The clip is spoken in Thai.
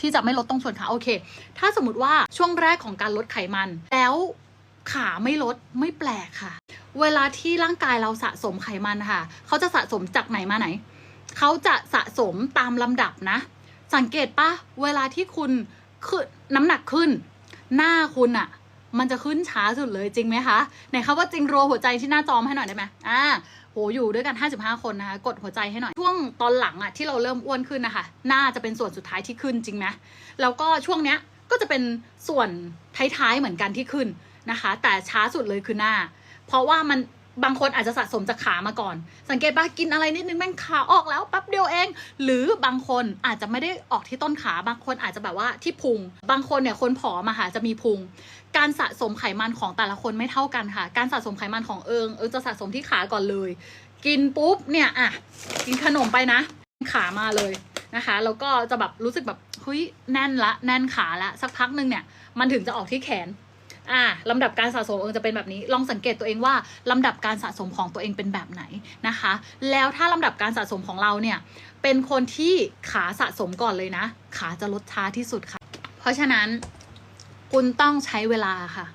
ที่จะไม่ลดตรงส่วนขาโอเค ถ้าสมมติว่าช่วงแรกของการลดไขมัน แล้วขาไม่ลดไม่แปลกค่ะ เวลาที่ร่างกายเราสะสมไขมันค่ะ เขาจะสะสมจากไหนมาไหน เขาจะสะสมตามลำดับนะ สังเกตปะเวลาที่คุณขึ้นน้ำหนักขึ้น หน้าคุณอะมันจะขึ้นช้าสุดเลยจริงไหมคะไหนคะว่าจริงรัวหัวใจที่หน้าจอมให้หน่อยได้ไหมอ่า หอยู่ด้วยกัน 55 คนนะคะ กดหัวใจให้หน่อย ช่วงตอนหลังอะที่เราเริ่มอ้วนขึ้นนะคะหน้าจะเป็นส่วนสุดท้ายที่ขึ้นจริงไหมแล้วก็ช่วงเนี้ยก็จะเป็นส่วนท้ายๆเหมือนกันที่ขึ้นนะคะ แต่ช้าสุดเลยคือหน้า เพราะว่ามัน บางคนอาจจะสะสมจากขามาก่อน สังเกตป่ะกินอะไรนิดนึงแม่งขาออกแล้วแป๊บเดียวเอง หรือบางคนอาจจะไม่ได้ออกที่ต้นขา บางคนอาจจะแบบว่าที่พุง บางคนเนี่ยคนผอมอะค่ะจะมีพุง การสะสมไขมันของแต่ละคนไม่เท่ากันค่ะ การสะสมไขมันของเอิงเอิงจะสะสมที่ขาก่อนเลย กินปุ๊บเนี่ยอะกินขนมไปนะ ขามาเลยนะคะแล้วก็จะแบบรู้สึกแบบเฮ้ยแน่นละแน่นขาละสักพักหนึ่งเนี่ยมันถึงจะออกที่แขน อ่าลำดับการสะสมเองจะเป็นแบบนี้ ลองสังเกตตัวเองว่าลำดับการสะสมของตัวเองเป็นแบบไหนนะคะ แล้วถ้าลำดับการสะสมของเราเนี่ยเป็นคนที่ขาสะสมก่อนเลยนะ ขาจะลดช้าที่สุดค่ะ เพราะฉะนั้นคุณต้องใช้เวลาค่ะ